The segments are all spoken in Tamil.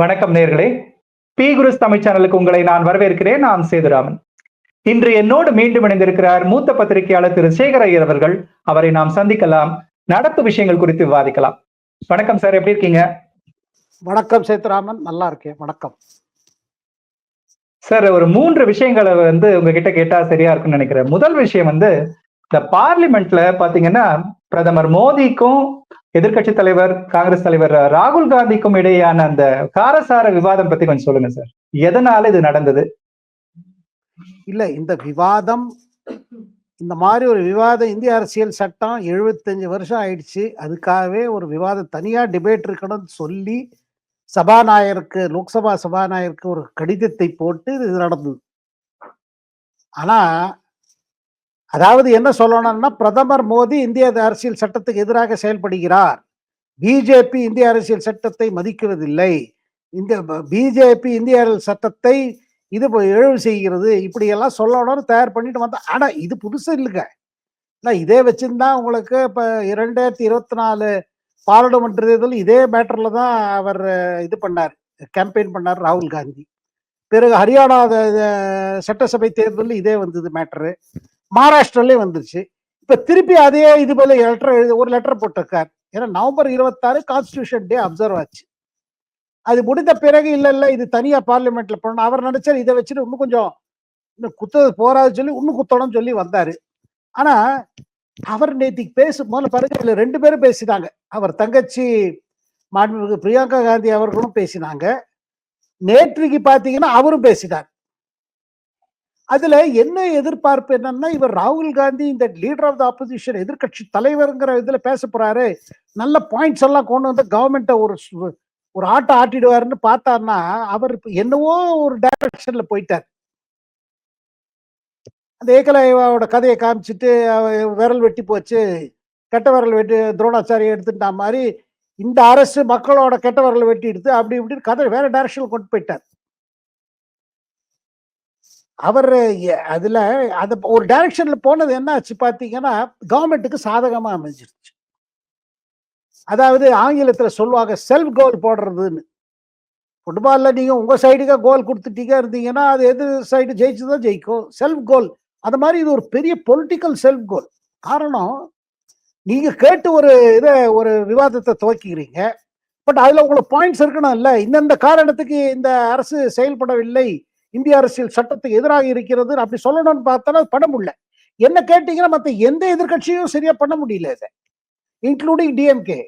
வணக்கம் நேர்களே. பி குருஸ் தமிழ் சேனலுக்கு உங்களை நான் வரவேற்கிறேன். நான் சேதுராமன். இன்று என்னோடு மீண்டும் இணைந்திருக்கிறார் மூத்த பத்திரிகையாளர் திரு சேகர் ஐயர் அவர்கள். அவரை நாம் சந்திக்கலாம். நடப்பு விஷயங்கள் குறித்து விவாதிக்கலாம். வணக்கம் சார் எப்படி இருக்கீங்க? வணக்கம் சேத்துராமன் நல்லா இருக்கேன். வணக்கம். சார் ஒரு மூன்று விஷயங்களை வந்து உங்ககிட்ட கேட்டா சரியா இருக்கும்னு நினைக்கிறேன். முதல் விஷயம் வந்து இந்த பார்லிமெண்ட்ல பாத்தீங்கன்னா பிரதமர் மோடிக்கும் எதிர்க்கட்சி தலைவர் காங்கிரஸ் தலைவர் ராகுல் காந்திக்கும் இடையேயான அந்த காரசார விவாதம் பத்தி கொஞ்சம் சொல்லுங்க சார். எதனால இது நடந்தது? இல்ல இந்த விவாதம் இந்த மாதிரி ஒரு விவாதம் இந்திய அரசியல் சட்டம் 75 வருஷம் ஆயிடுச்சு. அதுக்காகவே ஒரு விவாதம் தனியா டிபேட் இருக்கணும்னு சொல்லி சபாநாயகருக்கு லோக்சபா சபாநாயகருக்கு ஒரு கடிதத்தை போட்டு இது நடந்தது. ஆனா அதாவது என்ன சொல்லணும்னா பிரதமர் மோடி இந்திய அரசியல் சட்டத்துக்கு எதிராக செயல்படுகிறார். பிஜேபி இந்திய அரசியல் சட்டத்தை மதிக்கிறதில்லை இந்த பிஜேபி இந்திய அரசியல் சட்டத்தை இது இப்போ இழவு செய்கிறது. இப்படி எல்லாம் சொல்லணும்னு தயார் பண்ணிட்டு வந்தா ஆனா இது புதுசு இல்லைங்க. நான் இதே வச்சுருந்தா உங்களுக்கு இப்ப இரண்டாயிரத்தி இருபத்தி நாலு பாராளுமன்ற தேர்தல் இதே மேட்டர்ல தான் அவர் இது பண்ணார். கேம்பெயின் பண்ணார் ராகுல் காந்தி. பிறகு ஹரியானா சட்டசபை தேர்தலில் இதே வந்தது மேட்டரு. மகாராஷ்டிராலேயே வந்துருச்சு. இப்ப திருப்பி அதே இது போல லெட்டர் எழுதி ஒரு லெட்டர் போட்டிருக்கார். ஏன்னா நவம்பர் இருபத்தாறு கான்ஸ்டியூஷன் டே அப்சர்வ் ஆச்சு. அது முடிந்த பிறகு இல்ல இல்ல இது தனியா பார்லிமெண்ட்ல பண்ணணும் அவர் நினைச்சார் இதை வச்சுட்டு இன்னும் கொஞ்சம் இன்னும் குத்தது போறாது சொல்லி இன்னும் குத்தணும்னு சொல்லி வந்தாரு. ஆனா அவர் நேத்திக்கு பேசு முதல்ல பாருங்க இதுல ரெண்டு பேரும் பேசினாங்க. அவர் தங்கச்சி மாண்புமிகு பிரியங்கா காந்தி அவர்களும் பேசினாங்க. நேற்றுக்கு பாத்தீங்கன்னா அவரும் பேசினார். அதுல என்ன எதிர்பார்ப்பு என்னன்னா இவர் ராகுல் காந்தி இந்த லீடர் ஆஃப் த ஆப்போசிஷன் எதிர்கட்சி தலைவருங்கிற இதுல பேச போறாரு. நல்ல பாயிண்ட்ஸ் எல்லாம் கொண்டு வந்து கவர்மெண்ட்டை ஒரு ஒரு ஆட்டம் ஆட்டிடுவாருன்னு பார்த்தாருன்னா அவர் என்னவோ ஒரு டைரக்ஷன்ல போயிட்டார். அந்த ஏகலைவாவோட கதையை காமிச்சிட்டு விரல் வெட்டி போச்சு. கெட்ட விரல் வெட்டி துரோணாச்சாரியை எடுத்துட்டா மாதிரி இந்த அரசு மக்களோட கெட்ட விரல் வெட்டி எடுத்து அப்படி இப்படின்னு கதை வேற டைரக்ஷன்ல கொண்டு போயிட்டார். அவர் அதில் அதுல அது ஒரு டைரக்ஷன்ல போனது என்ன ஆச்சு கவர்மெண்ட்டுக்கு சாதகமா அமைஞ்சிருச்சு. அதாவது ஆங்கிலத்தில் சொல்லுவாங்க செல்ஃப் கோல் போடுறதுன்னு. ஃபுட்பாலில் நீங்கள் உங்கள் சைடுக்காக கோல் கொடுத்துட்டீங்க இருந்தீங்கன்னா அது எது சைடு ஜெயிச்சுதான் ஜெயிக்கும் செல்ஃப் கோல் அந்த மாதிரி இது ஒரு பெரிய பொலிட்டிக்கல் செல்ஃப் கோல் காரணம் நீங்கள் கேட்டு ஒரு இதை ஒரு விவாதத்தை துவக்கிக்கிறீங்க பட் அதில் உங்களுக்கு பாயிண்ட்ஸ் இருக்கணும் இல்லை இந்தந்த காரணத்துக்கு இந்த அரசு செயல்படவில்லை. இந்திய அரசியல் சட்டத்துக்கு எதிராக இருக்கிறது அப்படி சொல்லணும்னு பார்த்தாலும் அது பண்ண முடியல. என்ன கேட்டீங்கன்னா மத்த எந்த எதிர்க்கட்சியும் சரியா பண்ண முடியல இதை. இன்க்ளூடிங் டிஎம்கே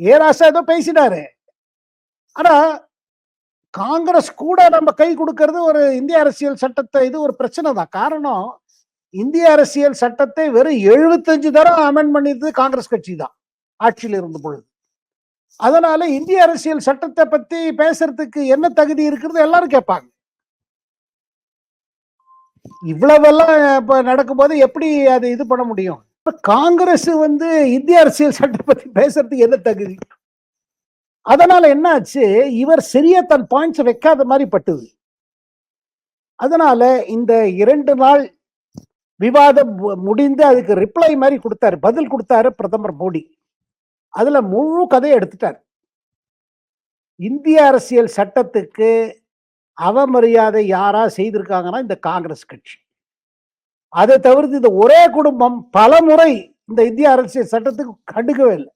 ஏ ராசா ஏதோ பேசினாரு ஆனா காங்கிரஸ் கூட நம்ம கை கொடுக்கறது ஒரு இந்திய அரசியல் சட்டத்தை இது ஒரு பிரச்சனை தான். காரணம் இந்திய அரசியல் சட்டத்தை வெறும் 75 தரம் அமெண்ட் பண்ணியது காங்கிரஸ் கட்சி தான் ஆட்சியில் இருந்த பொழுது. அதனால இந்திய அரசியல் சட்டத்தை பத்தி பேசுறதுக்கு என்ன தகுதி இருக்கிறது எல்லாரும் கேட்பாங்க. இவ்வளவெல்லாம் இப்ப நடக்கும்போது எப்படி அது இது பண்ண முடியும்? காங்கிரஸ் வந்து இந்திய அரசியல் சட்டம் பத்தி பேசுறதுக்கு என்ன தகுதி? அதனால என்ன ஆச்சு இவர் சரியா தன் பாயிண்ட்ஸ் வைக்காத மாதிரி பட்டுது. அதனால இந்த இரண்டு நாள் விவாதம் மு- முடிந்து அதுக்கு ரிப்ளை மாதிரி கொடுத்தாரு. பதில் கொடுத்தாரு பிரதமர் மோடி. அதுல முழு கதையை எடுத்துட்டார். இந்திய அரசியல் சட்டத்துக்கு அவமரியாதை யாரா செய்திருக்காங்கன்னா இந்த காங்கிரஸ் கட்சி. அதை தவிர்த்து இந்த ஒரே குடும்பம் பல முறை இந்த இந்திய அரசியல் சட்டத்துக்கு கண்டுக்கவே இல்லை.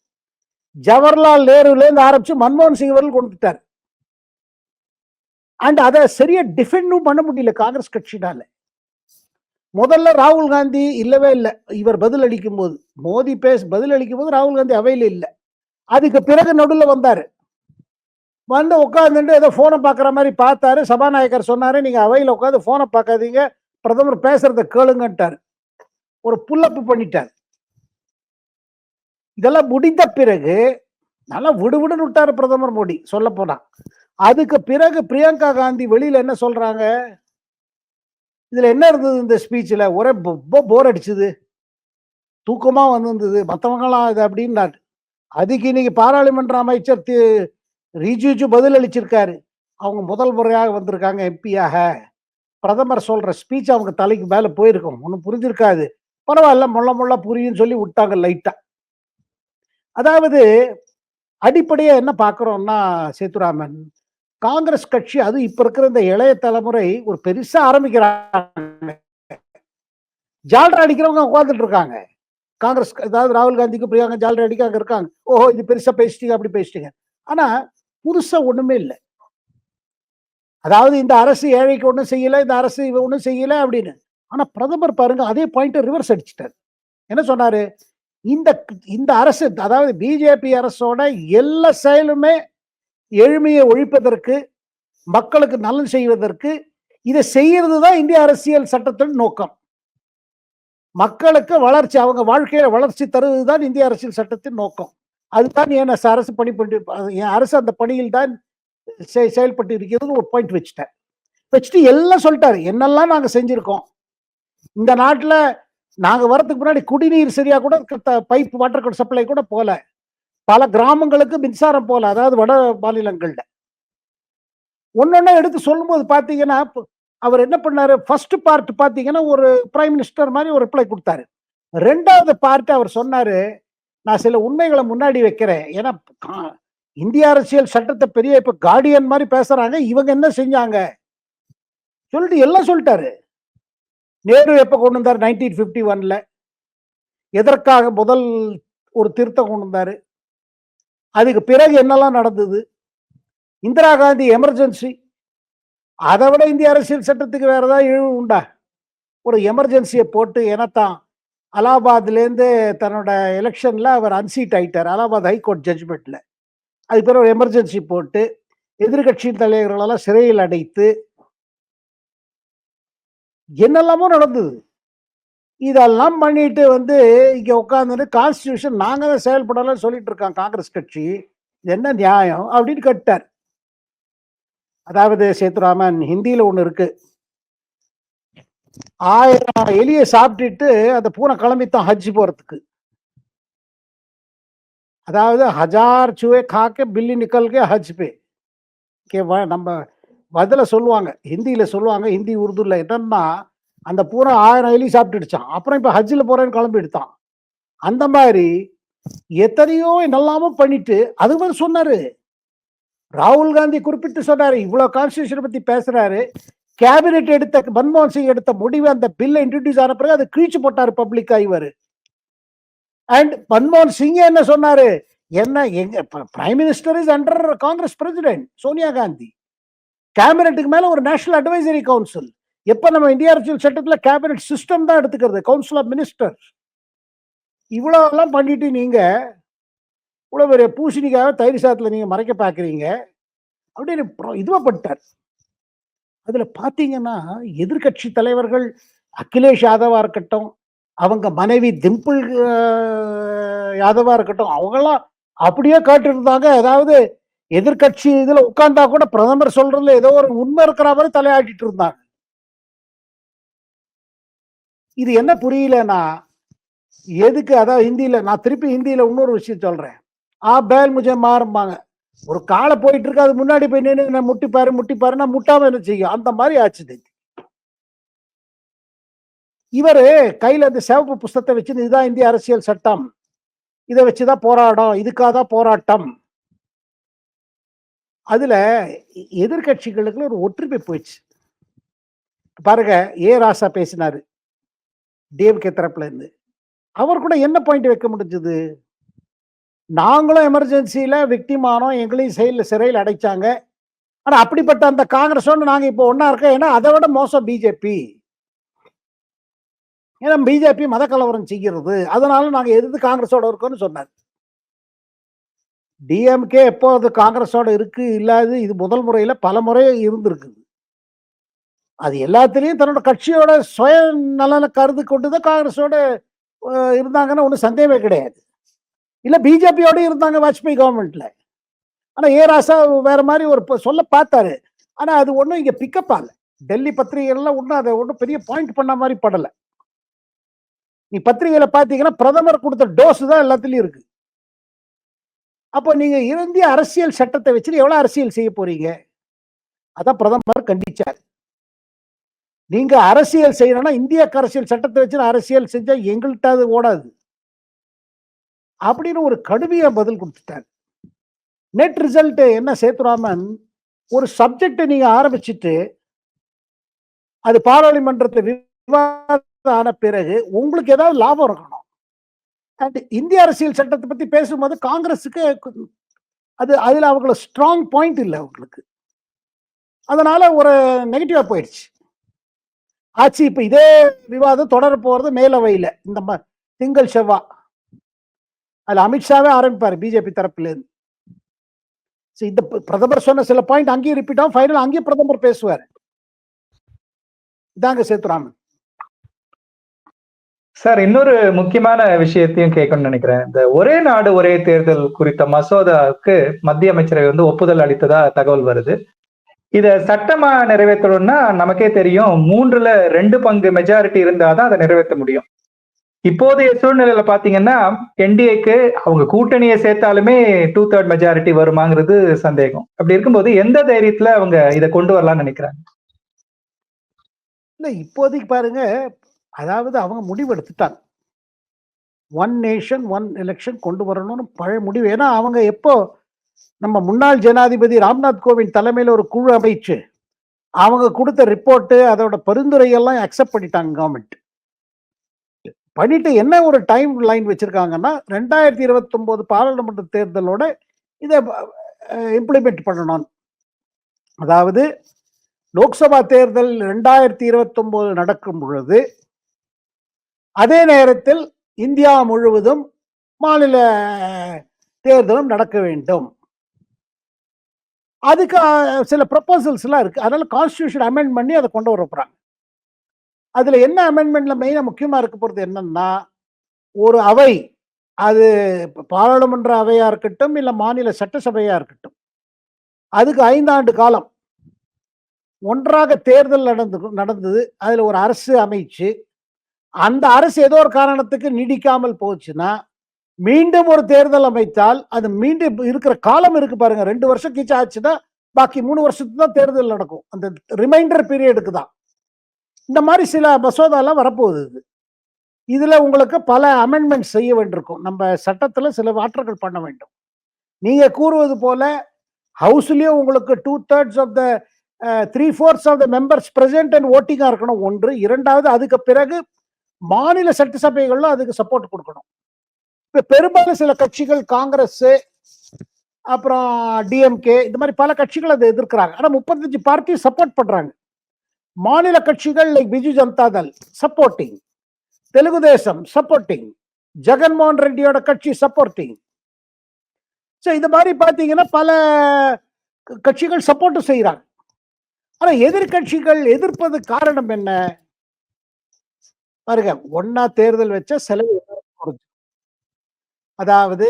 ஜவஹர்லால் நேருலேருந்து ஆரம்பிச்சு மன்மோகன் சிங் அவர்கள் கொடுத்துட்டார் அண்ட் அதை சரியா டிஃபெண்டும் பண்ண முடியல காங்கிரஸ் கட்சினால. முதல்ல ராகுல் காந்தி இல்லவே இல்லை. இவர் பதில் அளிக்கும் போது மோடி பேச பதில் அளிக்கும் போது ராகுல் காந்தி அவையில இல்லை. அதுக்கு பிறகு நடுவில் வந்தாரு. வந்து உட்காந்துட்டு ஏதோ ஃபோனை பார்க்குற மாதிரி பார்த்தாரு. சபாநாயகர் சொன்னார் நீங்கள் அவையில் உட்காந்து ஃபோனை பார்க்காதீங்க. பிரதமர் பேசுறத கேளுங்கன்ட்டார். ஒரு புல்லப்பு பண்ணிட்டார். இதெல்லாம் முடிந்த பிறகு நல்லா விடுவிடுன்னு விட்டாரு பிரதமர் மோடி சொல்ல போனா. அதுக்கு பிறகு பிரியங்கா காந்தி வெளியில என்ன சொல்றாங்க? இதுல என்ன இருந்தது இந்த ஸ்பீச்சில் ஒரே ரொம்ப போர் அடிச்சுது. தூக்கமா வந்திருந்தது. மற்றவங்களாம் இது அப்படின்னாரு. அதுக்கு இன்னைக்கு பாராளுமன்ற அமைச்சர் தி- ரிஜிஜு பதில் அளிச்சிருக்காரு அவங்க முதல் முறையாக வந்திருக்காங்க எம்பியாக. பிரதமர் சொல்ற ஸ்பீச் அவங்க தலைக்கு மேல போயிருக்கும். ஒன்றும் புரிஞ்சிருக்காது. பரவாயில்ல முள்ள முள்ள புரியும்னு சொல்லி விட்டாங்க லைட்டா அதாவது அடிப்படையா என்ன பார்க்குறோம்னா சேத்துராமன் காங்கிரஸ் கட்சி அது இப்ப இருக்கிற இந்த இளைய தலைமுறை ஒரு பெருசா ஆரம்பிக்கிறாங்க. ஜால்ரா அடிக்கிறவங்க உட்கார்ந்துட்டு இருக்காங்க. காங்கிரஸ் அதாவது ராகுல் காந்திக்கு பிரியாங்க ஜால்ரா அடிக்க அங்க இருக்காங்க. ஓஹோ இது பெருசா பேசிட்டீங்க அப்படி பேசிட்டீங்க. ஆனா புதுசா ஒண்ணுமே இல்லை. அதாவது இந்த அரசு ஏழைக்கு ஒன்றும் செய்யல இந்த அரசு இவ ஒன்றும் செய்யல அப்படின்னு. ஆனா பிரதமர் பாருங்க அதே பாயிண்ட் ரிவர்ஸ் அடிச்சிட்டாரு. என்ன சொன்னாரு? இந்த இந்த அரசு அதாவது பிஜேபி அரசோட எல்லா செயலுமே எளிமையை ஒழிப்பதற்கு மக்களுக்கு நலன் செய்வதற்கு இதை செய்யறது தான் இந்திய அரசியல் சட்டத்தின் நோக்கம். மக்களுக்கு வளர்ச்சி அவங்க வாழ்க்கையில வளர்ச்சி தருவது தான் இந்திய அரசியல் சட்டத்தின் நோக்கம். அதுதான் ஏன் அரசு பணி பண்ணி என் அரசு அந்த பணியில் தான் செ- செயல்பட்டு இருக்கிறது ஒரு பாயிண்ட் வச்சுட்டேன். வச்சுட்டு எல்லாம் சொல்லிட்டாரு. என்னெல்லாம் நாங்கள் செஞ்சுருக்கோம்? இந்த நாட்டில் நாங்க வரதுக்கு முன்னாடி குடிநீர் சரியா கூட பைப் வாட்டர் சப்ளை கூட போகல பல கிராமங்களுக்கு மின்சாரம் போகல அதாவது வட மாநிலங்களில். ஒன்னொன்னா எடுத்து சொல்லும்போது பார்த்தீங்கன்னா அவர் என்ன பண்ணாரு? ஃபர்ஸ்ட் பார்ட் பார்த்தீங்கன்னா ஒரு பிரைம் மினிஸ்டர் மாதிரி ஒரு ரிப்ளை கொடுத்தாரு. ரெண்டாவது பார்ட் அவர் சொன்னாரு நான் சில உண்மைகளை முன்னாடி வைக்கிறேன். ஏன்னா கா- இந்திய அரசியல் சட்டத்தை பெரிய இப்ப கார்டியன் மாதிரி பேசுறாங்க. இவங்க என்ன செஞ்சாங்க? சொல்லிட்டு எல்லாம் சொல்லிட்டாரு. நேரு எப்ப கொண்டு வந்தார்? நைன்டீன் பிப்டி ஒன்ல எதற்காக முதல் ஒரு திருத்தம் கொண்டு வந்தாரு? அதுக்கு பிறகு என்னெல்லாம் நடந்தது? இந்திரா காந்தி எமர்ஜென்சி அதை விட இந்திய அரசியல் சட்டத்துக்கு வேற ஏதாவது இழிவு உண்டா? ஒரு எமர்ஜென்சியை போட்டு எனத்தான் அலாபாத்லேருந்து தன்னோட எலெக்ஷனில் அவர் அன்சீட் ஆயிட்டார் அலாபாத் ஹைகோர்ட் ஜட்ஜ்மெண்ட்ல. அதுக்கு பிறகு ஒரு எமர்ஜென்சி போட்டு எதிர்கட்சியின் தலைவர்களெல்லாம் சிறையில் அடைத்து என்னெல்லாமோ நடந்தது. இதெல்லாம் பண்ணிட்டு வந்து இங்கே உட்காந்துட்டு கான்ஸ்டியூஷன் நாங்கள் தான் செயல்படலாம் சொல்லிட்டு இருக்காங்க காங்கிரஸ் கட்சி. என்ன நியாயம் அப்படின்னு கேட்டார். அதாவது சேத்துராமன் ஹிந்தியில் ஒன்று இருக்குது ஆயிரம் எலியை சாப்பிட்டுட்டு அந்த பூனை கிளம்பித்தான் ஹஜ் போறதுக்கு. அதாவது ஹஜார் சுவே காக்க பில்லி நிக்கல்கே ஹஜ் பே. நம்ம பதில சொல்லுவாங்க. ஹிந்தியில சொல்லுவாங்க ஹிந்தி உருதுல என்னன்னா அந்த பூரா ஆயிரம் எலி சாப்பிட்டுடுச்சான் அப்புறம் இப்ப ஹஜ்ஜில் போறேன்னு கிளம்பிடுத்தான். அந்த மாதிரி எத்தனையோ என்னெல்லாமோ பண்ணிட்டு அது மாதிரி சொன்னாரு. ராகுல் காந்தி குறிப்பிட்டு சொன்னாரு இவ்வளவு கான்ஸ்டியூஷனை பத்தி பேசுறாரு. கேபினெட் எடுத்த மன்மோகன் சிங் எடுத்த முடிவு அந்த பில்லை இன்ட்ரடியூஸ் ஆன பிறகு அதை கிழிச்சு போட்டாரு பப்ளிக்கா இவர். அண்ட் மன்மோகன் சிங் என்ன சொன்னாரு? என்ன எங்க prime minister is under Congress president Sonia Gandhi. கேபினெட்டுக்கு மேல ஒரு நேஷனல் அட்வைசரி கவுன்சில் எப்ப நம்ம இந்திய அரசியல் சட்டத்துல கேபினெட் சிஸ்டம் தான் எடுத்துக்கிறது? கவுன்சில் ஆஃப் மினிஸ்டர் இவ்வளவு எல்லாம் பண்ணிட்டு நீங்க இவ்வளவு பெரிய பூசணிக்காக தயிர் சாதத்துல நீங்க மறைக்க பாக்குறீங்க. அப்படின்னு இதுவாக பண்ணிட்டார். அதுல பாத்தீங்கன்னா எதிர்க்கட்சி தலைவர்கள் அகிலேஷ் யாதவா இருக்கட்டும் அவங்க மனைவி திம்பிள் யாதவா இருக்கட்டும் அவங்கெல்லாம் அப்படியே காட்டிருந்தாங்க. அதாவது எதிர்க்கட்சி இதுல உட்கார்ந்தா கூட பிரதமர் சொல்றதுல ஏதோ ஒரு உண்மை இருக்கிற மாதிரி தலையாட்டிட்டு இருந்தாங்க. இது என்ன புரியலன்னா எதுக்கு அதாவது ஹிந்தியில நான் திருப்பி ஹிந்தியில இன்னொரு விஷயம் சொல்றேன். ஆ பேல் முஜே மாறும்பாங்க ஒரு காலை போயிட்டு இருக்கு அது முன்னாடி போய் நின்று நான் முட்டிப்பாரு முட்டிப்பாரு நான் முட்டாம என்ன செய்யும்? அந்த மாதிரி ஆச்சு தேதி இவரு கையில அந்த சிவப்பு புஸ்தத்தை வச்சு இதுதான் இந்திய அரசியல் சட்டம். இதை வச்சுதான் போராடம். இதுக்காக தான் போராட்டம். அதுல எதிர்கட்சிகளுக்கு ஒரு ஒற்றுமை போயிடுச்சு. பாருங்க ஏ. ராசா பேசினாரு. டிஎம்கே தரப்புல இருந்து. அவர் கூட என்ன பாயிண்ட் வைக்க முடிஞ்சது? நாங்களும் எமர்ஜென்சியில விக்டிம் ஆனோம் எங்களையும் செயல் சிறையில் அடைச்சாங்க. ஆனா அப்படிப்பட்ட அந்த காங்கிரஸோடு நாங்க இப்போ ஒன்றா இருக்கோம். ஏன்னா அதை விட மோசம் பிஜேபி ஏன்னா பிஜேபி மத கலவரம் செய்கிறது அதனால நாங்க எதிர்த்து காங்கிரஸோட இருக்கோம்னு சொன்னார். டிஎம்கே எப்போ அது காங்கிரஸோட இருக்கு இல்லாது இது முதல் முறையில பல முறை இருந்திருக்குது. அது எல்லாத்துலேயும் தன்னோட கட்சியோட சுய நலனை கருது கொண்டு தான் காங்கிரஸோட இருந்தாங்கன்னு இருந்தாங்கன்னா ஒன்றும் சந்தேகமே கிடையாது. இல்லை பிஜேபியோட இருந்தாங்க வாஜ்பாய் கவர்மெண்ட்ல ஆனால் ஏ ராசா வேற மாதிரி ஒரு சொல்ல பார்த்தாரு. ஆனால் அது ஒன்றும் இங்கே பிக்கப் ஆகலை. டெல்லி பத்திரிகைகள்லாம் ஒன்றும் அதை ஒன்றும் பெரிய பாயிண்ட் பண்ண மாதிரி படலை. நீ பத்திரிகையில பார்த்தீங்கன்னா பிரதமர் கொடுத்த டோஸ் தான் எல்லாத்துலேயும் இருக்கு. அப்போ நீங்கள் இந்திய அரசியல் சட்டத்தை வச்சுட்டு எவ்வளோ அரசியல் செய்ய போறீங்க? அதான் பிரதமர் கண்டிச்சார். நீங்கள் அரசியல் செய்யணும்னா இந்திய அரசியல் சட்டத்தை வச்சு அரசியல் செஞ்சால் எங்கள்கிட்ட அது ஓடாது. அப்படின்னு ஒரு கடுமையா பதில் கொடுத்துட்டார். நெட் ரிசல்ட் என்ன சேத்துராமன்? ஒரு சப்ஜெக்டை நீங்க ஆரம்பிச்சிட்டு அது பாராளுமன்றத்தை விவாதம் ஆன பிறகு உங்களுக்கு ஏதாவது லாபம் இருக்கணும். அண்ட் இந்திய அரசியல் சட்டத்தை பத்தி பேசும்போது காங்கிரஸுக்கு அது அதுல அவங்கள ஸ்ட்ராங் பாயிண்ட் இல்லை அவங்களுக்கு. அதனால ஒரு நெகட்டிவா போயிடுச்சு. ஆச்சு இப்ப இதே விவாதம் தொடர போறது மேலவையில. இந்த திங்கள் செவ்வாய் அதுல அமித்ஷாவே ஆரம்பிப்பார் பிஜேபி தரப்புல இருந்து. இந்த பிரதமர் சொன்ன சில பாயிண்ட் அங்கேயும் ரிப்பீட் ஆகும். ஃபைனல் அங்கேயும் பிரதமர் பேசுவார். இதாங்க சேத்துராமன். சார் இன்னொரு முக்கியமான விஷயத்தையும் கேட்கணும்னு நினைக்கிறேன். இந்த ஒரே நாடு ஒரே தேர்தல் குறித்த மசோதாவுக்கு மத்திய அமைச்சரவை வந்து ஒப்புதல் அளித்ததா தகவல் வருது. இதை சட்டமா நிறைவேற்றணும்னா நமக்கே தெரியும் மூன்றுல ரெண்டு பங்கு மெஜாரிட்டி இருந்தாதான் அதை நிறைவேற்ற முடியும். இப்போதைய சூழ்நிலையில பாத்தீங்கன்னா என்டிஏக்கு அவங்க கூட்டணியை சேர்த்தாலுமே டூ தேர்ட் மெஜாரிட்டி வருமாங்கிறது சந்தேகம். அப்படி இருக்கும்போது எந்த தைரியத்துல அவங்க இதை கொண்டு வரலாம்னு நினைக்கிறாங்க? இல்ல இப்போதைக்கு பாருங்க அதாவது அவங்க முடிவு எடுத்துட்டாங்க ஒன் நேஷன் ஒன் எலெக்ஷன் கொண்டு வரணும்னு பழைய முடிவு. ஏன்னா அவங்க எப்போ நம்ம முன்னாள் ஜனாதிபதி ராம்நாத் கோவிந்த் தலைமையில் ஒரு குழு அமைச்சு அவங்க கொடுத்த ரிப்போர்ட்டு அதோட பரிந்துரையெல்லாம் அக்செப்ட் பண்ணிட்டாங்க கவர்மெண்ட் பண்ணிட்டு என்ன ஒரு டைம் லைன் வச்சிருக்காங்கன்னா ரெண்டாயிரத்தி இருபத்தொம்போது பாராளுமன்ற தேர்தலோட இதை இம்ப்ளிமெண்ட் பண்ணணும். அதாவது லோக்சபா தேர்தல் ரெண்டாயிரத்தி இருபத்தொம்போது நடக்கும் பொழுது அதே நேரத்தில் இந்தியா முழுவதும் மாநில தேர்தலும் நடக்க வேண்டும். அதுக்கு சில ப்ரப்போசல்ஸ்லாம் இருக்குது இருக்கு. அதனால கான்ஸ்டியூஷன் அமெண்ட் பண்ணி அதை கொண்டு வர அதில் என்ன அமெண்ட்மெண்ட்டில் மெயினாக முக்கியமாக இருக்க போகிறது என்னன்னா ஒரு அவை அது பாராளுமன்ற அவையாக இருக்கட்டும் இல்லை மாநில சட்டசபையாக இருக்கட்டும் அதுக்கு ஐந்தாண்டு காலம். ஒன்றாக தேர்தல் நடந்து நடந்தது அதில் ஒரு அரசு அமைச்சு அந்த அரசு ஏதோ ஒரு காரணத்துக்கு நீடிக்காமல் போச்சுன்னா மீண்டும் ஒரு தேர்தல் அமைத்தால் அது மீண்டும் இருக்கிற காலம் இருக்கு பாருங்க ரெண்டு வருஷம் கீச்சு ஆச்சுன்னா பாக்கி மூணு வருஷத்துக்கு தான் தேர்தல் நடக்கும். அந்த ரிமைண்டர் பீரியடுக்கு தான். இந்த மாதிரி சில மசோதாலாம் வரப்போகுது இது. இதில் உங்களுக்கு பல அமெண்ட்மெண்ட் செய்ய வேண்டியிருக்கும். நம்ம சட்டத்தில் சில மாற்றங்கள் பண்ண வேண்டும். நீங்கள் கூறுவது போல ஹவுஸ்லேயும் உங்களுக்கு two thirds of the three fourths of the members present and ஓட்டிங்காக இருக்கணும். ஒன்று. இரண்டாவது அதுக்கு பிறகு மாநில சட்டசபைகள்ல அதுக்கு சப்போர்ட் கொடுக்கணும். இப்போ பெரும்பாலும் சில கட்சிகள் காங்கிரஸ் அப்புறம் டிஎம்கே இந்த மாதிரி பல கட்சிகள் அதை எதிர்க்கிறாங்க. ஆனால் முப்பத்தஞ்சு பார்ட்டி சப்போர்ட் பண்ணுறாங்க மாநில கட்சிகள் like Biju Janata Dal supporting Telugu Desam supporting Jaganmohan ரெட்டியோட கட்சி சப்போர்ட்டிங் ஸோ இந்த மாதிரி பார்த்தீங்கன்னா பல கட்சிகள் சப்போர்ட் செய்கிறாங்க ஆனா எதிர்கட்சிகள் எதிர்ப்பது காரணம் என்ன? பாருங்க ஒன்னா தேர்தல் வச்சா செலவு குறைஞ்சிடும் குறைஞ்சிரும். அதாவது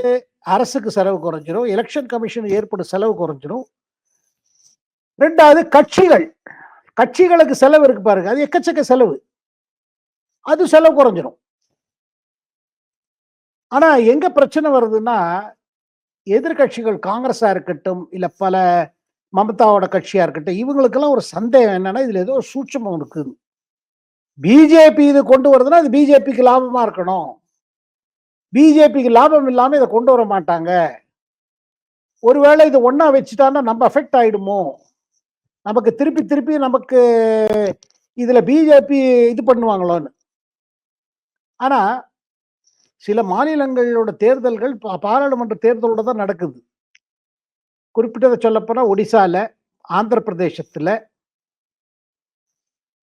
அரசுக்கு செலவு குறைஞ்சிரும் எலெக்ஷன் கமிஷன் ஏற்படும் செலவு குறைஞ்சிடும் ரெண்டாவது கட்சிகள். கட்சிகளுக்கு செலவு இருக்கு பாருங்க. அது எக்கச்சக்க செலவு. அது செலவு குறைஞ்சிடும் ஆனா எங்க பிரச்சனை வருதுன்னா எதிர்க்கட்சிகள் காங்கிரஸா இருக்கட்டும் இல்ல பல மமதாவோட கட்சியா இருக்கட்டும் இவங்களுக்கெல்லாம் ஒரு சந்தேகம் என்னன்னா இதுல ஏதோ சூட்சமம் இருக்குது. பிஜேபி இது கொண்டு வருதுன்னா அது பிஜேபிக்கு லாபமா இருக்கணும். பிஜேபிக்கு லாபம் இல்லாம இதை கொண்டு வர மாட்டாங்க. ஒருவேளை இது ஒன்னா வச்சுட்டான்னா நம்ம அஃபெக்ட் ஆயிடுமோ? நமக்கு திருப்பி திருப்பி நமக்கு இதுல பிஜேபி இது பண்ணுவாங்களோன்னு. ஆனா சில மாநிலங்களோட தேர்தல்கள் பாராளுமன்ற தேர்தலோட தான் நடக்குது. குறிப்பிட்டதை சொல்லப்போனா ஒடிசால ஆந்திர பிரதேசத்துல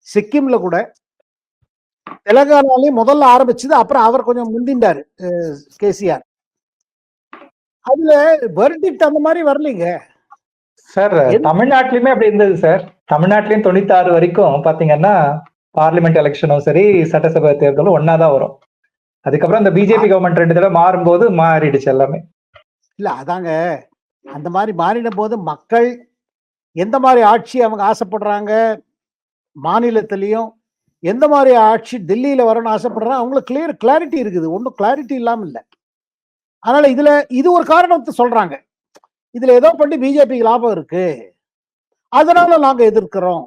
சிக்கிம்ல கூட தெலங்கானாலையும் முதல்ல ஆரம்பிச்சது அப்புறம் அவர் கொஞ்சம் முந்திண்டாரு கேசிஆர் அதுல வெர்டிக்ட் அந்த மாதிரி வரலீங்க. சார் தமிழ்நாட்டிலுமே அப்படி இருந்தது சார். தமிழ்நாட்டிலயும் தொண்ணூத்தி ஆறு வரைக்கும் பாத்தீங்கன்னா பார்லிமெண்ட் எலெக்ஷனும் சரி சட்டசபை தேர்தலும் ஒன்னாதான் வரும். அதுக்கப்புறம் இந்த பிஜேபி கவர்மெண்ட் ரெண்டு தடவை மாறும்போது மாறிடுச்சு எல்லாமே. இல்ல அதாங்க. அந்த மாதிரி மாறின போது மக்கள் எந்த மாதிரி ஆட்சி அவங்க ஆசைப்படுறாங்க? மாநிலத்திலையும் எந்த மாதிரி ஆட்சி டெல்லியில வரணும்னு ஆசைப்படுறாங்க? அவங்களுக்கு கிளியர் கிளாரிட்டி இருக்குது. ஒன்றும் கிளாரிட்டி இல்லாம இல்லை. அதனால இதுல இது ஒரு காரணத்தை சொல்றாங்க. இதுல ஏதோ பண்ணி பிஜேபிக்கு லாபம் இருக்கு. அதனால நாங்க எதிர்க்கிறோம்.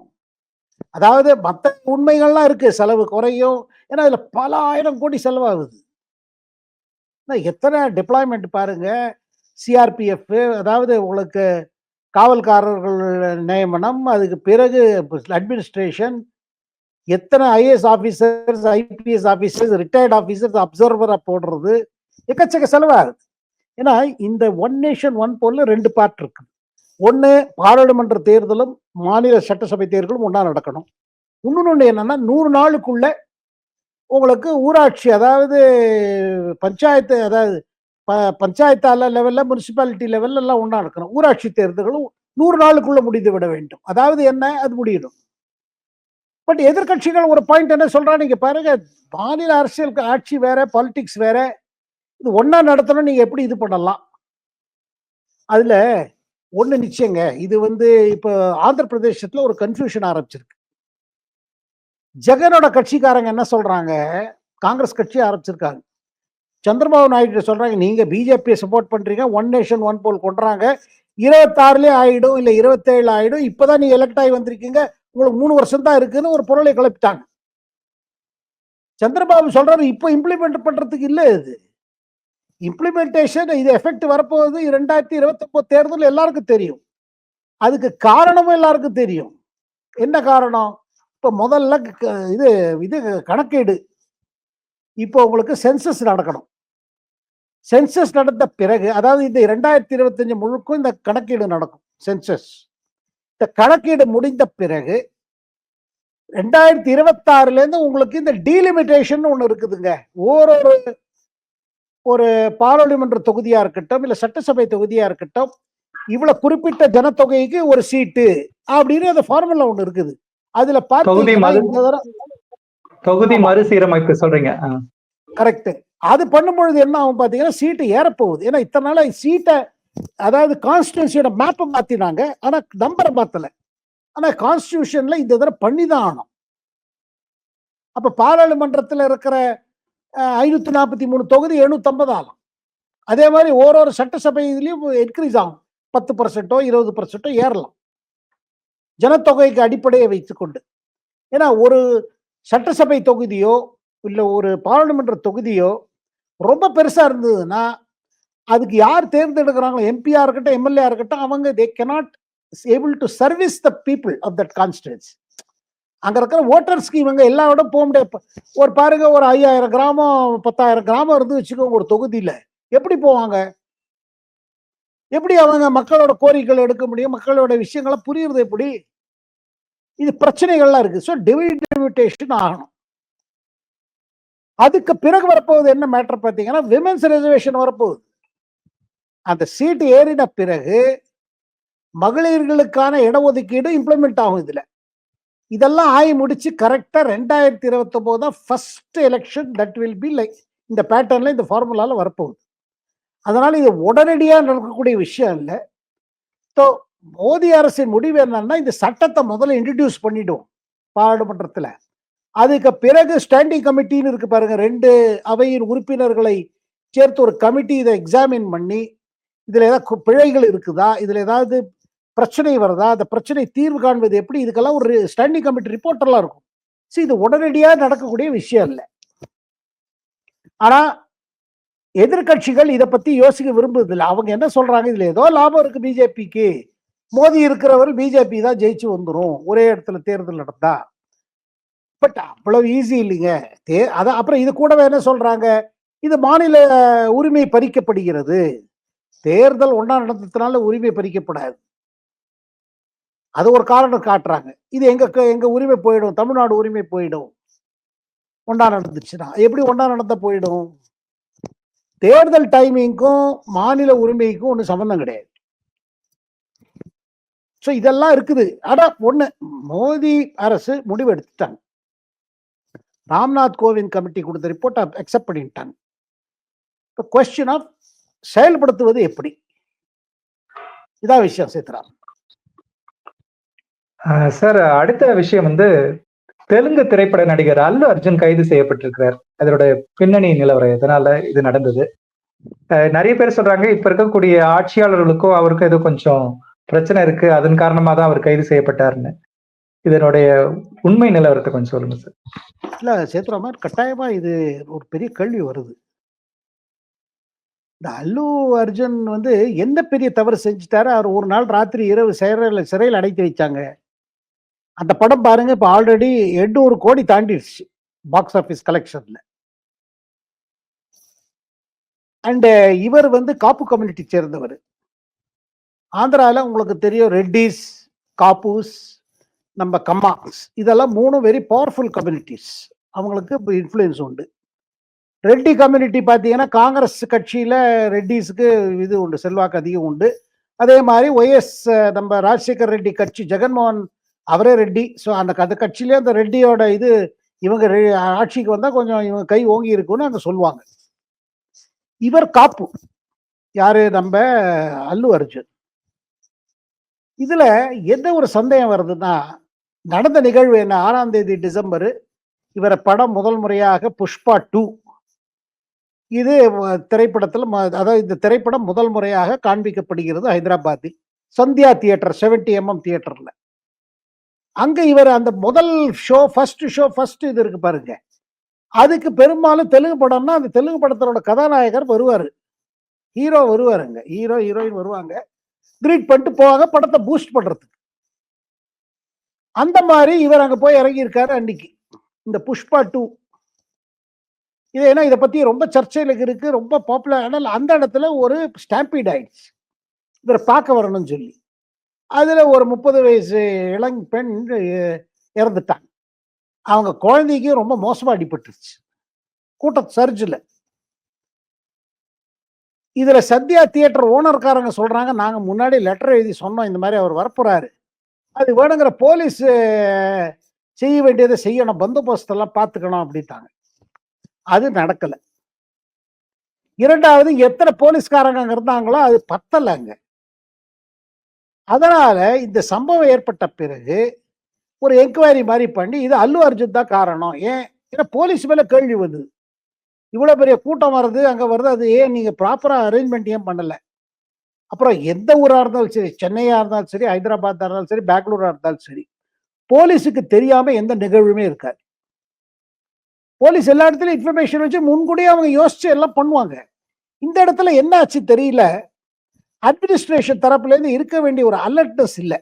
அதாவது மற்ற உண்மைகள்லாம் இருக்கு. செலவு குறையும். ஏன்னா இதுல பல ஆயிரம் கோடி செலவாகுது. எத்தனை டிப்ளாய்மெண்ட் பாருங்க. சிஆர்பிஎஃப் அதாவது உங்களுக்கு காவல்காரர்கள் நியமனம் அதுக்கு பிறகு அட்மினிஸ்ட்ரேஷன் எத்தனை IAS officers IPS officers retired officers அப்சர்வராக போடுறது எக்கச்சக்க செலவாகுது. ஏன்னா இந்த ஒன் நேஷன் ஒன் போல்ல ரெண்டு பார்ட் இருக்கு ஒன்று பாராளுமன்ற தேர்தலும் மாநில சட்டசபை தேர்தலும் ஒன்றா நடக்கணும். இன்னொன்று என்னன்னா நூறு நாளுக்குள்ள உங்களுக்கு ஊராட்சி அதாவது பஞ்சாயத்து அதாவது ப பஞ்சாயத்தால லெவலில் முனிசிபாலிட்டி லெவல்ல எல்லாம் ஒன்றா நடக்கணும். ஊராட்சி தேர்தல்களும் நூறு நாளுக்குள்ள முடிந்து விட வேண்டும். அதாவது என்ன? அது முடியணும். பட் எதிர்கட்சிகள் ஒரு பாயிண்ட் என்ன சொல்றா நீங்க பாருங்க மாநில அரசியல் ஆட்சி வேற பாலிடிக்ஸ் வேற இது ஒன்னா நடத்தணும் நீங்க எப்படி இது பண்ணலாம்? அதுல ஒண்ணு நிச்சயங்க. இது வந்து இப்போ ஆந்திர பிரதேசத்துல ஒரு கன்ஃபியூஷன் ஆரம்பிச்சிருக்கு. ஜெகனோட கட்சிக்காரங்க என்ன சொல்றாங்க? காங்கிரஸ் கட்சி ஆரம்பிச்சிருக்காங்க. சந்திரபாபு நாயுடு சொல்றாங்க நீங்க பிஜேபியை சப்போர்ட் பண்றீங்க. ஒன் நேஷன் ஒன் போல் கொண்டுறாங்க இருபத்தாறுலயே ஆயிடும் இல்ல இருபத்தேழு ஆயிடும். இப்பதான் நீங்க எலெக்ட் ஆகி வந்திருக்கீங்க. உங்களுக்கு மூணு வருஷம் தான் இருக்குன்னு ஒரு பொருளை கிளப்பிட்டாங்க. சந்திரபாபு சொல்றாரு இப்போ இம்ப்ளிமெண்ட் பண்றதுக்கு இல்ல இது. இம்ப்ளிமெண்டேஷன் இது எஃபெக்ட் வரப்போகுது ரெண்டாயிரத்தி இருபத்தி ஒன்பது தேர்தல் எல்லாருக்கும் தெரியும். அதுக்கு காரணமும் எல்லாருக்கும் தெரியும். என்ன காரணம்? இப்போ முதல்ல க- இது இது கணக்கீடு. இப்போ உங்களுக்கு சென்சஸ் நடக்கணும். சென்சஸ் நடந்த பிறகு அதாவது இந்த ரெண்டாயிரத்தி இருபத்தஞ்சு முழுக்கும் இந்த கணக்கீடு நடக்கும் சென்சஸ் இந்த கணக்கீடு முடிந்த பிறகு ரெண்டாயிரத்தி இருபத்தாறுலேருந்து உங்களுக்கு இந்த டீலிமிட்டேஷன் ஒன்று இருக்குதுங்க. ஓரொரு ஒரு பாராளுமன்ற தொகுதியா இருக்கட்டும் இல்ல சட்டசபை தொகுதியா இருக்கட்டும் இவ்வளவு குறிப்பிட்ட ஜனத்தொகைக்கு ஒரு சீட்டு அப்படின்னு அந்த ஃபார்முலா ஒண்ணு இருக்குது. அதுல தடவை தொகுதி மறுசீரமைப்பு சொல்றீங்க. கரெக்ட் அது பண்ணும்பொழுது என்ன ஆகும் பாத்தீங்கன்னா சீட்டு ஏறப்போகுது. ஏன்னா இத்தனை நாளா சீட்டை அதாவது கான்ஸ்டியூன்சியோட மேப்பை மாத்தினாங்க. ஆனா நம்பரை மாத்தல. ஆனா கான்ஸ்டியூஷன்ல இந்த தடவை பண்ணி தான் ஆகணும். அப்ப பாராளுமன்றத்துல இருக்கிற ஐநூத்தி நாற்பத்தி மூணு தொகுதி எழுநூத்தி ஆகும். அதே மாதிரி ஓரொரு சட்டசபை இதுலயும் இன்க்ரீஸ் ஆகும். பத்து பர்சன்ட்டோ இருபது பர்சன்ட்டோ ஏறலாம். ஜனத்தொகைக்கு அடிப்படையை வைத்துக்கொண்டு. ஏன்னா ஒரு சட்டசபை தொகுதியோ இல்லை ஒரு பாராளுமன்ற தொகுதியோ ரொம்ப பெருசா இருந்ததுன்னா அதுக்கு யார் தேர்ந்தெடுக்கிறாங்களோ எம்பியா இருக்கட்டும் எம்எல்ஏ இருக்கட்டும் அவங்க they cannot able to service the people of that constituency அங்கே இருக்கிற ஓட்டர்ஸ்க்கு இவங்க எல்லா இடம் போக முடியாது. ஒரு பாருங்க ஒரு ஐயாயிரம் கிராமம் பத்தாயிரம் கிராமம் இருந்து வச்சுக்கோங்க ஒரு தொகுதியில். எப்படி போவாங்க? எப்படி அவங்க மக்களோட கோரிக்கைகள் எடுக்க முடியும்? மக்களோட விஷயங்களை புரியுறது எப்படி? இது பிரச்சனைகள்லாம் இருக்கு. ஸோ டிவிடேஷன் ஆகணும். அதுக்கு பிறகு வரப்போகுது என்ன மேட்டர் பார்த்தீங்கன்னா விமென்ஸ் ரிசர்வேஷன் வரப்போகுது. அந்த சீட்டு ஏறின பிறகு மகளிர்களுக்கான இடஒதுக்கீடு இம்ப்ளிமெண்ட் ஆகும் இதில். இதெல்லாம் ஆகி முடிச்சு கரெக்டாக ரெண்டாயிரத்தி இருபத்தொம்போது தான் first election that will be like இந்த பேட்டர்ன்ல இந்த ஃபார்முலால வரப்போகுது. அதனால இது உடனடியாக நடக்கக்கூடிய விஷயம் இல்லை. ஸோ மோடி அரசின் முடிவு என்னன்னா இந்த சட்டத்தை முதல்ல இன்ட்ரடியூஸ் பண்ணிடுவோம் பாராளுமன்றத்தில். அதுக்கு பிறகு ஸ்டாண்டிங் கமிட்டின்னு இருக்கு பாருங்க ரெண்டு அவையின் உறுப்பினர்களை சேர்த்து ஒரு கமிட்டி இதை எக்ஸாமின் பண்ணி இதில் ஏதாவது கு- பிழைகள் இருக்குதா? இதில் ஏதாவது பிரச்சனை வருதா? அந்த பிரச்சனை தீர்வு காண்பது எப்படி? இதுக்கெல்லாம் ஒரு ஸ்டாண்டிங் கமிட்டி ரிப்போர்ட் எல்லாம் இருக்கும். சரி இது உடனடியா நடக்கக்கூடிய விஷயம் இல்லை. ஆனா எதிர்கட்சிகள் இதை பத்தி யோசிக்க விரும்புவதில்லை அவங்க என்ன சொல்றாங்க? இதுல ஏதோ லாபம் இருக்கு பிஜேபிக்கு. மோதி இருக்கிறவர் பிஜேபி தான் ஜெயிச்சு வந்துரும். ஒரே இடத்துல தேர்தல் நடந்தா. பட் அவ்வளவு ஈஸி இல்லைங்க. தே அதான் அப்புறம் இது கூடவே என்ன சொல்றாங்க? இது மாநில உரிமை பறிக்கப்படுகிறது. தேர்தல் ஒன்றா நடந்ததுனால உரிமை பறிக்கப்படாது. அது ஒரு காரணம் காட்டுறாங்க. இது எங்க க- எங்க உரிமை போயிடும். தமிழ்நாடு உரிமை போயிடும். ஒன்றா நடந்துச்சுன்னா. எப்படி ஒன்றா நடந்த போயிடும்? தேர்தல் டைமிங்க்கும் மாநில உரிமைக்கும் ஒன்றும் சம்பந்தம் கிடையாது. ஸோ இதெல்லாம் இருக்குது. ஆனா ஒண்ணு மோடி அரசு முடிவு எடுத்துட்டாங்க. ராம்நாத் கோவிந்த் கமிட்டி கொடுத்த ரிப்போர்ட்டை அக்செப்ட் பண்ணிட்டாங்க. இப்போ கொஸ்டின் ஆஃப் செயல்படுத்துவது எப்படி? இதான் விஷயம் சேத்ராம். சார் அடுத்த விஷயம் வந்து தெலுங்கு திரைப்பட நடிகர் அல்லு அர்ஜுன் கைது செய்யப்பட்டிருக்கிறார். அதோட பின்னணி நிலவரம் எதனால இது நடந்தது? நிறைய பேர் சொல்றாங்க இப்ப இருக்கக்கூடிய ஆட்சியாளர்களுக்கும் அவருக்கும் ஏதோ கொஞ்சம் பிரச்சனை இருக்கு. அதன் காரணமா தான் அவர் கைது செய்யப்பட்டாருன்னு இதனுடைய உண்மை நிலவரத்தை கொஞ்சம் சொல்லுங்க சார். இல்ல சேத்ராமர் கட்டாயமா இது ஒரு பெரிய கேள்வி வருது. இந்த அல்லு அர்ஜுன் வந்து எந்த பெரிய தவறு செஞ்சுட்டாரு? அவர் ஒரு நாள் ராத்திரி இரவு சிறையில் சிறையில் அடைத்து வச்சாங்க. அந்த படம் பாருங்க இப்போ ஆல்ரெடி எண்ணூறு கோடி தாண்டிடுச்சு பாக்ஸ் ஆஃபீஸ் கலெக்ஷன்ல அண்ட் இவர் வந்து காப்பு கம்யூனிட்டி சேர்ந்தவர். ஆந்திராவில் உங்களுக்கு தெரியும் ரெட்டிஸ் காப்பூஸ் நம்ம கம்மாஸ் இதெல்லாம் மூணு வெரி பவர்ஃபுல் கம்யூனிட்டிஸ் அவங்களுக்கு இப்போ இன்ஃப்ளூயன்ஸ் உண்டு. ரெட்டி கம்யூனிட்டி பார்த்தீங்கன்னா காங்கிரஸ் கட்சியில் ரெட்டிஸுக்கு இது உண்டு செல்வாக்கு அதிகம் உண்டு. அதே மாதிரி ஒய்எஸ் நம்ம ராஜசேகர் ரெட்டி கட்சி ஜெகன்மோகன் அவரே ரெட்டி. ஸோ அந்த அந்த கட்சியிலே அந்த ரெட்டியோட இது இவங்க ரெ- ஆட்சிக்கு வந்தால் கொஞ்சம் இவங்க கை ஓங்கி இருக்கும்னு அங்கே சொல்லுவாங்க. இவர் காப்பு. யாரு? நம்ம அல்லு அர்ஜுன். இதுல எந்த ஒரு சந்தேகம் வருதுன்னா நடந்த நிகழ்வு என்ன? ஆறாம் தேதி டிசம்பர் இவரை படம் முதல் முறையாக புஷ்பா டூ. இது திரைப்படத்தில் ம- அதாவது இந்த திரைப்படம் முதல் முறையாக காண்பிக்கப்படுகிறது ஹைதராபாத்தில். சந்தியா தியேட்டர் 70 எம்எம் தியேட்டர்ல. அங்க இவர் அந்த முதல் ஷோ ஃபர்ஸ்ட் ஷோ ஃபர்ஸ்ட் இது இருக்கு பாருங்க. அதுக்கு பெரும்பாலும் தெலுங்கு படம்னா அந்த தெலுங்கு படத்தோட கதாநாயகர் வருவார். ஹீரோ வருவாருங்க. ஹீரோ ஹீரோயின் வருவாங்க. கிரீட் பண்ணிட்டு போவாங்க படத்தை பூஸ்ட் பண்றதுக்கு. அந்த மாதிரி இவர் அங்க போய் இறங்கி இருக்காரு அன்னைக்கு. இந்த புஷ்பா டூ இது ஏன்னா இதை பத்தி ரொம்ப சர்ச்சையில் இருக்கு ரொம்ப பாப்புலர் ஆனால் அந்த இடத்துல ஒரு ஸ்டாம்பீட் ஆயிடுச்சு. இவரை பார்க்க வரணும்னு சொல்லி. அதில் ஒரு முப்பது வயசு இளங் பெண் இறந்துட்டாங்க. அவங்க குழந்தைக்கு ரொம்ப மோசமாக அடிபட்டுருச்சு. கூட்ட சர்ஜில் இதில் சத்யா தியேட்டர் ஓனர்காரங்க சொல்கிறாங்க நாங்கள் முன்னாடி லெட்டர் எழுதி சொன்னோம் இந்த மாதிரி அவர் வரப்போகிறாரு அது வேணுங்கிற போலீஸ் செய்ய வேண்டியதை செய்யணும் பந்தோபஸ்தெல்லாம் பார்த்துக்கணும் அப்படின்ட்டாங்க. அது நடக்கலை. இரண்டாவது எத்தனை போலீஸ்காரங்க இருந்தாங்களோ அது பத்தலைங்க அதனால இந்த சம்பவம் ஏற்பட்ட பிறகு ஒரு என்கொயரி மாதிரி பண்ணி இது அல்லு அர்ஜுன் தான் காரணம். ஏன்? ஏன்னா போலீஸ் மேல கேள்வி வந்தது இவ்வளவு பெரிய கூட்டம் வருது அங்க வருது அது ஏன் நீங்க ப்ராப்பரா அரேஞ்ச்மெண்ட் ஏன் பண்ணல? அப்புறம் எந்த ஊரா இருந்தாலும் சரி சென்னையா இருந்தாலும் சரி ஹைதராபாத்தா இருந்தாலும் சரி பெங்களூரா இருந்தாலும் சரி போலீஸுக்கு தெரியாம எந்த நிகழ்வுமே இருக்காது. போலீஸ் எல்லா இடத்துலையும் இன்ஃபர்மேஷன் வச்சு முன்கூடியே அவங்க யோசிச்சு எல்லாம் பண்ணுவாங்க. இந்த இடத்துல என்ன ஆச்சு தெரியல. அட்மினிஸ்ட்ரேஷன் தரப்புல இருந்து இருக்க வேண்டிய ஒரு அலர்ட்னஸ் இல்லை.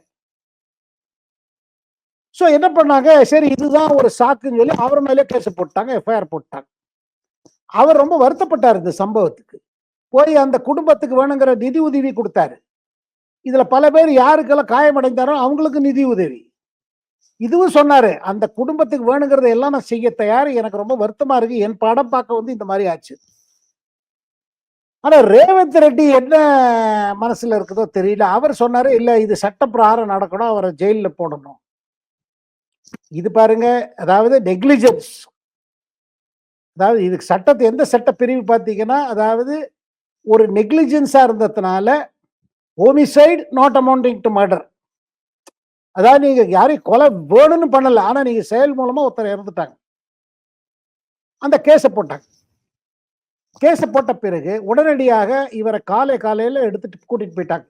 ஸோ என்ன பண்ணாங்க? சரி இதுதான் ஒரு சாக்குன்னு சொல்லி அவர் மேலே கேஸ் போட்டாங்க எஃப்ஐஆர் போட்டாங்க. அவர் ரொம்ப வருத்தப்பட்டார் இந்த சம்பவத்துக்கு. போய் அந்த குடும்பத்துக்கு வேணுங்கிற நிதி உதவி கொடுத்தாரு. இதுல பல பேர் யாருக்கெல்லாம் காயமடைந்தாரோ அவங்களுக்கு நிதி உதவி. இதுவும் சொன்னாரு அந்த குடும்பத்துக்கு வேணுங்கிறத எல்லாம் நான் செய்ய தயார் எனக்கு ரொம்ப வருத்தமா இருக்கு என் படம் பார்க்க வந்து இந்த மாதிரி ஆச்சு. ஆனா ரேவந்த் ரெட்டி என்ன மனசுல இருக்குதோ தெரியல. அவர் சொன்னாரு இல்ல இது சட்டப்பிரகாரம் நடக்கணும். அவரை ஜெயில போடணும். இது பாருங்க அதாவது நெக்லிஜென்ஸ் அதாவது இதுக்கு சட்டத்தை எந்த சட்ட பிரிவு பார்த்தீங்கன்னா அதாவது ஒரு நெக்லிஜென்ஸா இருந்ததுனால homicide not amounting to murder அதாவது நீங்க யாரையும் கொலை வேணும்னு பண்ணல. ஆனா நீங்க செயல் மூலமா ஒருத்தர் இறந்துட்டாங்க. அந்த கேஸை போட்டாங்க. கேஸை போட்ட பிறகு உடனடியாக இவரை காலை காலையில எடுத்துட்டு கூட்டிட்டு போயிட்டாங்க.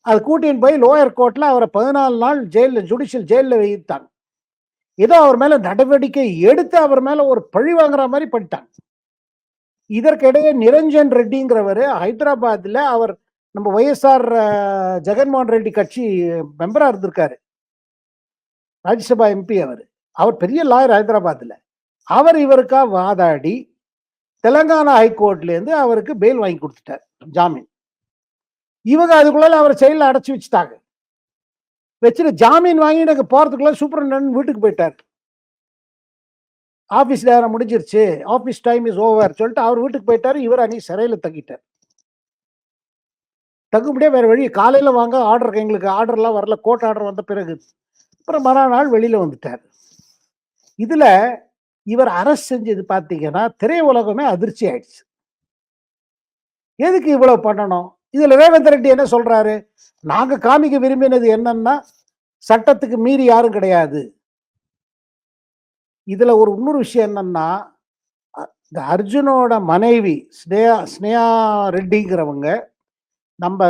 அது கூட்டின்னு போய் லோயர் கோர்ட்ல அவரை பதினாலு நாள் ஜெயில ஜுடிஷியல் ஜெயில வைத்தாங்க. ஏதோ அவர் மேல நடவடிக்கை எடுத்து அவர் மேல ஒரு பழி வாங்குற மாதிரி பண்ணிட்டாங்க. இதற்கிடையே நிரஞ்சன் ரெட்டிங்கிறவர் ஹைதராபாத்ல அவர் நம்ம ஒய்எஸ்ஆர் ஜெகன்மோகன் ரெட்டி கட்சி மெம்பரா இருந்திருக்காரு. ராஜ்யசபா எம்பி அவர். அவர் பெரிய லாயர் ஹைதராபாத்ல. அவர் இவருக்கா வாதாடி தெலங்கானா ஹைகோர்ட்லேருந்து அவருக்கு பெயில் வாங்கி கொடுத்துட்டார் ஜாமீன். இவங்க அதுக்குள்ள அவர் செயலில் அடைச்சி வச்சுட்டாங்க. வச்சுட்டு ஜாமீன் வாங்கி எனக்கு போறதுக்குள்ள சூப்பரண்டன் வீட்டுக்கு போயிட்டார். ஆஃபீஸ் நேரம் முடிஞ்சிருச்சு ஆஃபீஸ் டைம் இஸ் ஓவர் சொல்லிட்டு அவர் வீட்டுக்கு போயிட்டாரு இவர் அன்னைக்கு சிறையில் தங்கிட்டார். தங்கும்படியே வேற வழி காலையில் வாங்க ஆர்டர் எங்களுக்கு ஆர்டர்லாம் வரல கோர்ட் ஆர்டர் வந்த பிறகு. அப்புறம் மறுநாள் வெளியில வந்துட்டார். இதில் இவர் அரசு செஞ்சது பார்த்தீங்கன்னா திரையுலகமே அதிர்ச்சி ஆயிடுச்சு. எதுக்கு இவ்வளவு பண்ணணும்? இதுல ரேவந்த் ரெட்டி என்ன சொல்றாரு? நாங்க காமிக்க விரும்பினது என்னன்னா சட்டத்துக்கு மீறி யாரும் கிடையாது. இதுல ஒரு இன்னொரு விஷயம் என்னன்னா இந்த அர்ஜுனோட மனைவி ஸ்னேயா ஸ்னேயா ரெட்டிங்கிறவங்க நம்ம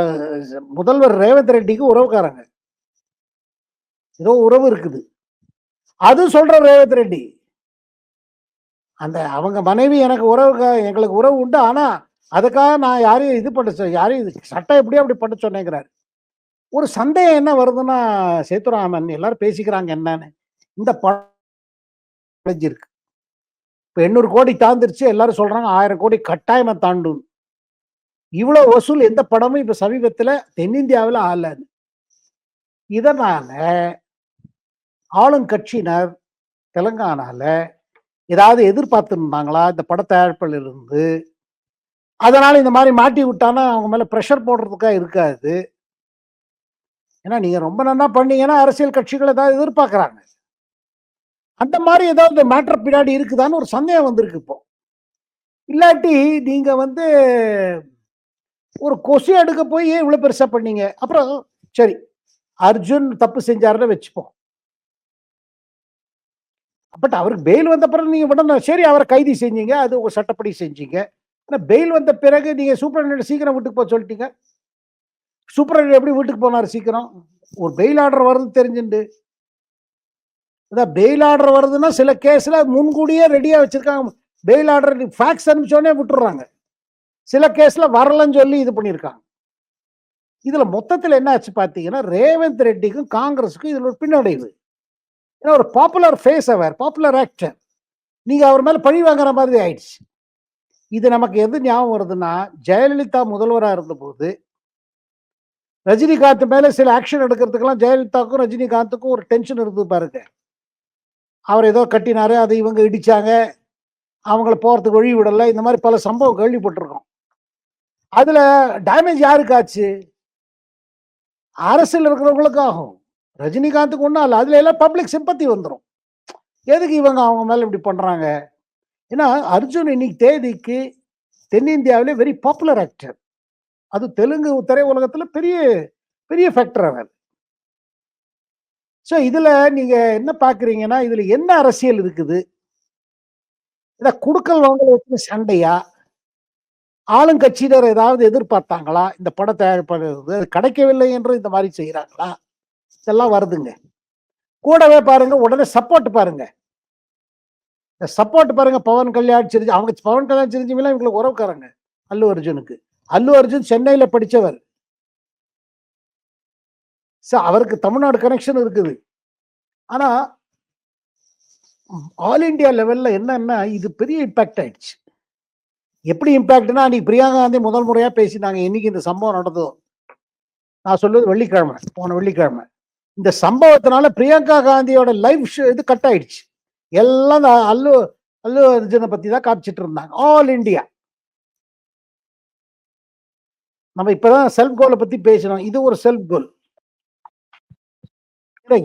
முதல்வர் ரேவந்த் ரெட்டிக்கு உறவுக்காரங்க. ஏதோ உறவு இருக்குது. அது சொல்ற ரேவந்த் ரெட்டி. அந்த அவங்க மனைவி எனக்கு உறவு எங்களுக்கு உறவு உண்டு. ஆனா அதுக்காக நான் யாரையும் இது பண்ண சொ- யாரையும் இது சட்டம் எப்படியோ அப்படி பண்ண சொன்னேங்கிறாரு. ஒரு சந்தேகம் என்ன வருதுன்னா சேத்துராமன் எல்லாரும் பேசிக்கிறாங்க என்னன்னு. இந்த படம் அடைஞ்சிருக்கு இப்போ எண்ணூறு கோடி தாந்துருச்சு எல்லாரும் சொல்றாங்க ஆயிரம் கோடி கட்டாயமா தாண்டும். இவ்வளவு வசூல் எந்த படமும் இப்ப சமீபத்துல தென்னிந்தியாவில் ஆகலன்னு. இதனால ஆளுங்கட்சியினர் தெலுங்கானால ஏதாவது எதிர்பார்த்துருந்தாங்களா? இந்த பட தயாரிப்பில் இருந்து அதனால இந்த மாதிரி மாட்டி விட்டானா அவங்க மேல ப்ரெஷர் போடுறதுக்காக இருக்காது. ஏன்னா நீங்க ரொம்ப நல்லா பண்ணீங்கன்னா அரசியல் கட்சிகள் ஏதாவது எதிர்பார்க்கறாங்க. அந்த மாதிரி ஏதாவது மேட்டர் பின்னாடி இருக்குதான்னு ஒரு சந்தேகம் வந்திருக்கு இப்போ. இல்லாட்டி நீங்க வந்து ஒரு கொசு எடுக்க போய் ஏன் இவ்வளவு பெருசா பண்ணீங்க? அப்புறம் சரி அர்ஜுன் தப்பு செஞ்சாருன்னு வச்சுப்போம். பட் அவருக்கு பெயில் வந்த பிறகு நீங்க உடனே சரி அவரை கைது செஞ்சீங்க அது உங்க சட்டப்படி செஞ்சீங்க. ஆனா பெயில் வந்த பிறகு நீங்க சூப்பரண்ட் சீக்கிரம் வீட்டுக்கு போக சொல்லிட்டீங்க. சூப்பரண்ட் எப்படி வீட்டுக்கு போனார் சீக்கிரம்? ஒரு பெயில் ஆர்டர் வருது தெரிஞ்சுண்டு. அதான் பெயில் ஆர்டர் வருதுன்னா சில கேஸ்ல முன்கூடியே ரெடியா வச்சிருக்காங்க. பெயில் ஆர்டர் ஃபேக்ஸ் அனுப்பிச்சோடனே விட்டுறாங்க சில கேஸ்ல வரலன்னு சொல்லி இது பண்ணியிருக்காங்க. இதுல மொத்தத்தில் என்ன ஆச்சு பாத்தீங்கன்னா ரேவந்த் ரெட்டிக்கும் காங்கிரஸுக்கும் இதுல ஒரு பின்னடைவு. ஏன்னா ஒரு பாப்புலர் ஃபேஸ் அவர் பாப்புலர் ஆக்டர் நீங்கள் அவர் மேலே பழி வாங்குற மாதிரி ஆயிடுச்சு. இது நமக்கு எது ஞாபகம் வருதுன்னா ஜெயலலிதா முதல்வராக இருந்தபோது ரஜினிகாந்த் மேலே சில ஆக்ஷன் எடுக்கிறதுக்கெல்லாம் ஜெயலலிதாவுக்கும் ரஜினிகாந்துக்கும் ஒரு டென்ஷன் இருந்து பாருங்க. அவர் ஏதோ கட்டினாரு அதை இவங்க இடிச்சாங்க அவங்கள போகிறதுக்கு வழி விடலை இந்த மாதிரி பல சம்பவம் கேள்விப்பட்டிருக்கோம். அதில் டேமேஜ் யாருக்கு ஆச்சு? அரசியல் இருக்கிறவங்களுக்கு ஆகும் ரஜினிகாந்துக்கு ஒன்றும் இல்லை அதுல எல்லாம் பப்ளிக் சிம்பத்தி வந்துடும் எதுக்கு இவங்க அவங்க மேலே இப்படி பண்ணுறாங்க ஏன்னா அர்ஜுன் இன்னைக்கு தேதிக்கு தென்னிந்தியாவிலே வெரி பாப்புலர் ஆக்டர் அது தெலுங்கு திரையுலகத்தில் பெரிய பெரிய ஃபேக்டர் அவர் ஸோ இதில் நீங்கள் என்ன பார்க்குறீங்கன்னா இதில் என்ன அரசியல் இருக்குது? இதை குடுக்கல் வாங்கல வச்சு சண்டையா? ஆளுங்கட்சியினர் ஏதாவது எதிர்பார்த்தாங்களா? இந்த படத்தை அது கிடைக்கவில்லை என்று இந்த மாதிரி செய்கிறாங்களா இதெல்லாம் வருதுங்க. கூடவே பாருங்க உடனே சப்போர்ட் பாருங்க. சப்போர்ட் பாருங்க பவன் கல்யாண் சிரிஞ்சு அவங்க பவன் கல்யாண் சிரிஞ்சுலாம் இவங்களுக்கு உறவுக்காரங்க அல்லு அர்ஜுனுக்கு. அல்லு அர்ஜுன் சென்னையில படிச்சவர். சார் அவருக்கு தமிழ்நாடு கனெக்ஷன் இருக்குது. ஆனா ஆல் இந்தியா லெவல்ல என்னன்னா இது பெரிய இம்பாக்ட் ஆயிடுச்சு. எப்படி இம்பாக்ட்னா அன்னைக்கு பிரியங்கா காந்தி முதல் முறையா பேசினாங்க இன்னைக்கு இந்த சம்பவம் நடந்ததோ. நான் சொல்லுவது வெள்ளிக்கிழமை போன வெள்ளிக்கிழமை. இந்த சம்பவத்தினால பிரியங்கா காந்தியோட லைஃப் இது கட் ஆயிடுச்சு. எல்லாம் அல்லு அல்லு அர்ஜுனை பத்தி தான் காமிச்சிட்டு இருந்தாங்க. ஆல் இந்தியா நம்ம இப்பதான் செல்ஃப் கோலை பத்தி பேசணும் இது ஒரு செல்ஃப் கோல்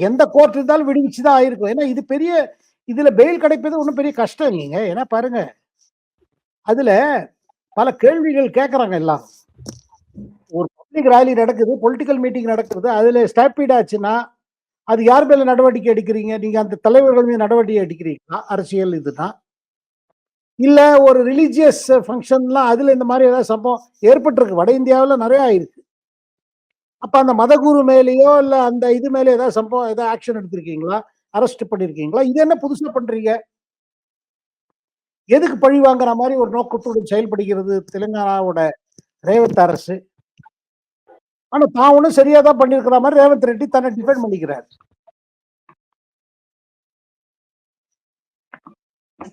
எந்த கோர்ட் இருந்தாலும் விடுவிச்சுதான் ஆயிருக்கும். ஏன்னா இது பெரிய இதுல பெயில் கிடைப்பது ஒன்றும் பெரிய கஷ்டம் இல்லைங்க. ஏன்னா பாருங்க. அதுல பல கேள்விகள் கேட்கறாங்க எல்லாம். ஒரு ரேலி நடக்குது பொலிட்டிக்கல் மீட்டிங் நடக்குது அதுல ஸ்டாப்பீட் ஆச்சுன்னா அது யார் மேல நடவடிக்கை எடுக்கிறீங்க? நீங்க அந்த தலைவர்கள் மீது நடவடிக்கை எடுக்கிறீங்களா? அரசியல் இதுதான். இல்ல ஒரு ரிலீஜியஸ் ஃபங்க்ஷன்லாம் அதுல இந்த மாதிரி ஏதாவது சம்பவம் ஏற்பட்டிருக்கு. வட இந்தியாவில் நிறைய ஆயிருக்கு. அப்ப அந்த மதகுரு மேலேயோ இல்ல அந்த இது மேலே ஏதாவது சம்பவம் ஏதாவது ஆக்ஷன் எடுத்திருக்கீங்களா? அரெஸ்ட் பண்ணிருக்கீங்களா? இது என்ன புதுசா பண்றீங்க? எதுக்கு பழி வாங்குற மாதிரி ஒரு நோக்கத்துடன் செயல்படுகிறது? தெலுங்கானாவோட ரேவத் அரசு. ஆனா தான் ஒன்றும் சரியா தான் பண்ணிருக்கிற மாதிரி ரேவந்த் ரெட்டி தன்னை டிஃபெண்ட் பண்ணிக்கிறார்.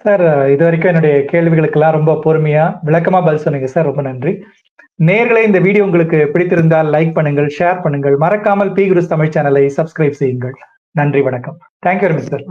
சார் இது வரைக்கும் என்னுடைய கேள்விகளுக்கெல்லாம் ரொம்ப பொறுமையா விளக்கமா பதில் சொன்னீங்க சார் ரொம்ப நன்றி. நேர்களை இந்த வீடியோ உங்களுக்கு பிடித்திருந்தால் லைக் பண்ணுங்கள் ஷேர் பண்ணுங்கள். மறக்காமல் பி குருஸ் தமிழ் சேனலை சப்ஸ்கிரைப் செய்யுங்கள். நன்றி வணக்கம். Thank you very much sir